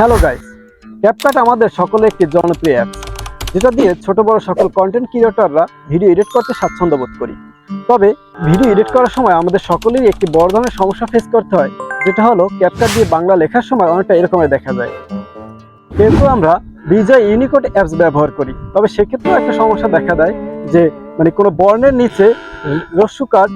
Hello guys CapCut আমাদের সকলে একটি জনপ্রিয় অ্যাপ যেটা দিয়ে ছোট বড় সকল কন্টেন্ট ক্রিয়েটররা ভিডিও এডিট করতে স্বাচ্ছন্দ্য বোধ করি। তবে ভিডিও এডিট করার সময় আমাদের সকলেরই একটি বড় ধরনের সমস্যা ফেস করতে হয়, যেটা হলো ক্যাপকাট দিয়ে বাংলা লেখার সময় অনেকটা এরকমের দেখা যায়। কিন্তু আমরা বিজয় ইউনিকোড অ্যাপস ব্যবহার করি, তবে সেক্ষেত্রেও একটা সমস্যা দেখা দেয় যে মানে কোনো বর্ণের নিচে রস্যুকার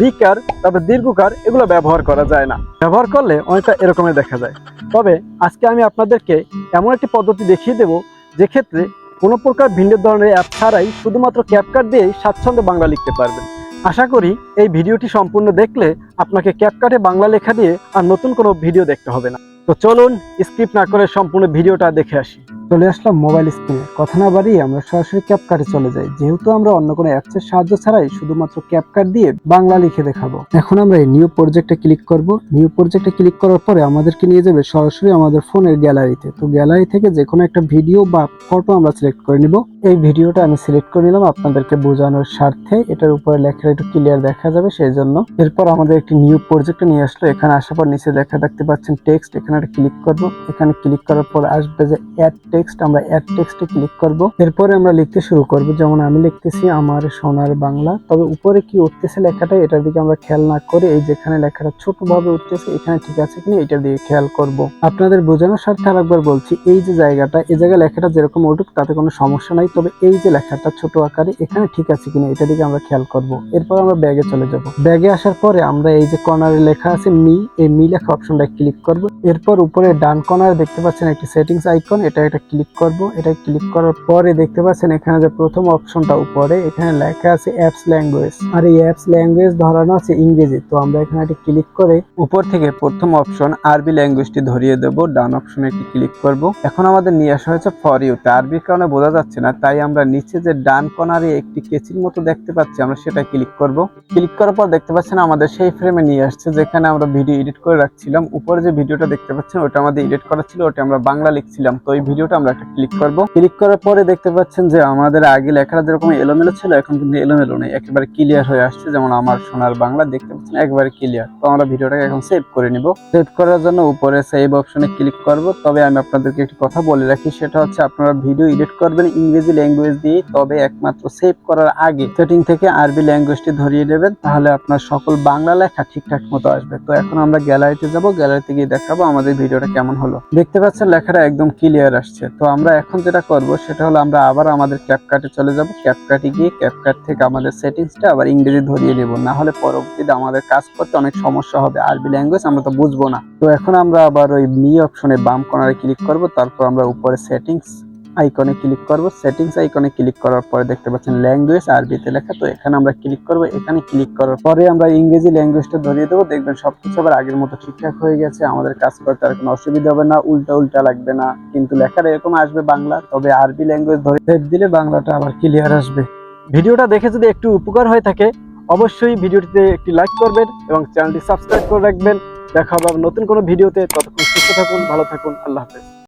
রিকার তারপর দীর্ঘকার, এগুলো ব্যবহার করা যায় না। ব্যবহার করলে অনেকটা এরকমের দেখা যায়। তবে আজকে আমি আপনাদেরকে এমন একটি পদ্ধতি দেখিয়ে দেব, যে ক্ষেত্রে কোনো প্রকার ভিন্ন ধরনের অ্যাপ ছাড়াই শুধুমাত্র ক্যাপকাট দিয়েই স্বাচ্ছন্দ্যে বাংলা লিখতে পারবেন। আশা করি এই ভিডিওটি সম্পূর্ণ দেখলে আপনাকে ক্যাপকাটে বাংলা লেখা দিয়ে আর নতুন কোনো ভিডিও দেখতে হবে না। তো চলুন, স্কিপ না করে সম্পূর্ণ ভিডিওটা দেখে আসি। চলে আসলাম মোবাইল স্ক্রিনে কথা না বাড়িয়ে আমরা সরাসরি ক্যাপকাটে চলে যাই। যেহেতু আমরা অন্য কোনো অ্যাপসের সাহায্য ছাড়াই শুধুমাত্র ক্যাপকাট দিয়ে বাংলা লিখে দেখাবো। এখন আমরা এই নিউ প্রজেক্টে ক্লিক করব। নিউ প্রজেক্টে ক্লিক করার পরে আমাদেরকে নিয়ে যাবে সরাসরি আমাদের ফোনের গ্যালারিতে তো। গ্যালারি থেকে যে কোনো একটা ভিডিও বা ফটো আমরা সিলেক্ট করে নিব। এই ভিডিওটা আমি সিলেক্ট করে নিলাম আপনাদেরকে বোঝানোর স্বার্থে। এটার উপরে লেখা একটু ক্লিয়ার দেখা যাবে সেই জন্য এরপর আমাদের একটি নিউ প্রজেক্ট নিয়ে আসলো। এখানে আসার পর নিচে দেখা দেখতে পাচ্ছেন টেক্সট এখানে ক্লিক করব। এখানে ক্লিক করার পর আসবে যে অ্যাড টেক্সট আমরা অ্যাড টেক্সটে ক্লিক করব। এরপরে আমরা লিখতে শুরু করব। যেমন আমি লিখতেছি, আমার সোনার বাংলা। তবে উপরে কি উঠতেছে লেখাটা, এটার দিকে আমরা খেয়াল না করে এই যেখানে লেখাটা ছোট ভাবে উঠতেছে, এখানে ঠিক আছে কিনা এটার দিকে খেয়াল করব। আপনাদের বোঝানোর স্বার্থে আরেকবার বলছি, এই যে জায়গাটা, এই জায়গায় লেখাটা যেরকম উঠুক, তাতে কোনো সমস্যা নাই। তবে এই যে লেখাটা ছোট আকারে, এখানে ঠিক আছে কিনা এটার দিকে আমরা খেয়াল করব। এরপর আমরা ব্যাগে চলে যাব। ব্যাগে আসার পরে আমরা এই যে কর্নারে লেখা আছে মি, এই মি লেখা অপশনটা ক্লিক করব। এরপর উপরে ডান কর্নারে দেখতে পাচ্ছেন একটি সেটিংস আইকন এটা একটা ক্লিক করব। এটা ক্লিক করার পরে দেখতে পাচ্ছেন এখানে যে প্রথম অপশনটা উপরে, এখানে লেখা আছে অ্যাপস ল্যাঙ্গুয়েজ আর এই অ্যাপস ল্যাঙ্গুয়েজ ধরানো আছে ইংরেজি। তো আমরা এখানে একটি ক্লিক করে উপর থেকে প্রথম অপশন আরবি ল্যাঙ্গুয়েজটি ধরিয়ে দেব। ডান অপশনে একটি ক্লিক করব। এখন আমাদের নিয়ে আসা হয়েছে ফর ইউতে আরবির কারণে বোঝা যাচ্ছে না, তাই আমরা নিচে যে ডান কর্নারে একটি কেচির মতো দেখতে পাচ্ছি, আমরা সেটা ক্লিক করব। ক্লিক করার পর দেখতে পাচ্ছেন আমাদের সেই ফ্রেমে নিয়ে আসছে, যেখানে আমরা ভিডিও এডিট করে রাখছিলাম। উপরে যে ভিডিওটা দেখতে পাচ্ছেন, ওটা আমাদের এডিট করা ছিল, ওটা আমরা বাংলা লিখছিলাম। তো এই ভিডিওটা আমরা একটা ক্লিক করব। ক্লিক করার পরে দেখতে পাচ্ছেন যে আমাদের আগে লেখাটা যেরকম এলোমেলো ছিল, এখন কিন্তু এলোমেলো নেই। একেবারে ক্লিয়ার হয়ে আসছে, যেমন আমার সোনার বাংলা, দেখতে পাচ্ছেন একবারে ক্লিয়ার তো আমরা ভিডিওটাকে এখন সেভ করে নিব। সেভ করার জন্য উপরে সেভ অপশনে ক্লিক করব। তবে আমি আপনাদেরকে একটি কথা বলে রাখি, সেটা হচ্ছে আপনারা ভিডিও এডিট করবেন ইংরেজি ল্যাঙ্গুয়েজ দিয়ে তবে একমাত্র সেভ করার আগে সেটিং থেকে আরবি ল্যাঙ্গুয়েজটি ধরিয়ে দেবেন তাহলে আপনার সকল বাংলা লেখা ঠিকঠাক মতো আসবে। তো এখন আমরা গ্যালারিতে যাব গ্যালারিতে গিয়ে দেখাবো আমাদের ভিডিওটা কেমন হলো। দেখতে পাচ্ছেন লেখাটা একদম ক্লিয়ার আসছে। তো আমরা এখন যেটা করব সেটা হলো আমরা আবার আমাদের ক্যাপকাটে চলে যাব। ক্যাপকাটে গিয়ে ক্যাপকাট থেকে আমাদের সেটিংসটা আবার ইংরেজি ধরিয়ে নেব। না হলে পরবর্তীতে আমাদের কাজ করতে অনেক সমস্যা হবে। আরবি ল্যাঙ্গুয়েজ আমরা তো বুঝব না। তো এখন আমরা আবার ওই মি অপশনে বাম কর্নারে ক্লিক করব। তারপর আমরা উপরে সেটিংস আইকনে ক্লিক করব। সেটিংস আইকনে ক্লিক করার পরে দেখতে পাচ্ছেন ল্যাঙ্গুয়েজ আরবিতে লেখা। তো এখানে আমরা ক্লিক করব। এখানে ক্লিক করার পরে আমরা ইংরেজি ল্যাঙ্গুয়েজটা ধরিয়ে দেবো। দেখবেন সবকিছু আবার আগের মতো ঠিকঠাক হয়ে গেছে। আমাদের কাজ করতে আর কোনো অসুবিধা হবে না। উল্টা উল্টা লাগবে না। কিন্তু লেখাটা এরকম আসবে বাংলা। তবে আরবি ল্যাঙ্গুয়েজ ধরে দিলে বাংলাটা আবার ক্লিয়ার আসবে। ভিডিওটা দেখে যদি একটু উপকার হয়ে থাকে, অবশ্যই ভিডিওটিতে একটি লাইক করবেন এবং চ্যানেলটি সাবস্ক্রাইব করে রাখবেন। দেখা হবে নতুন কোনো ভিডিওতে। ততক্ষণ সুস্থ থাকুন, ভালো থাকুন। আল্লাহ হাফেজ।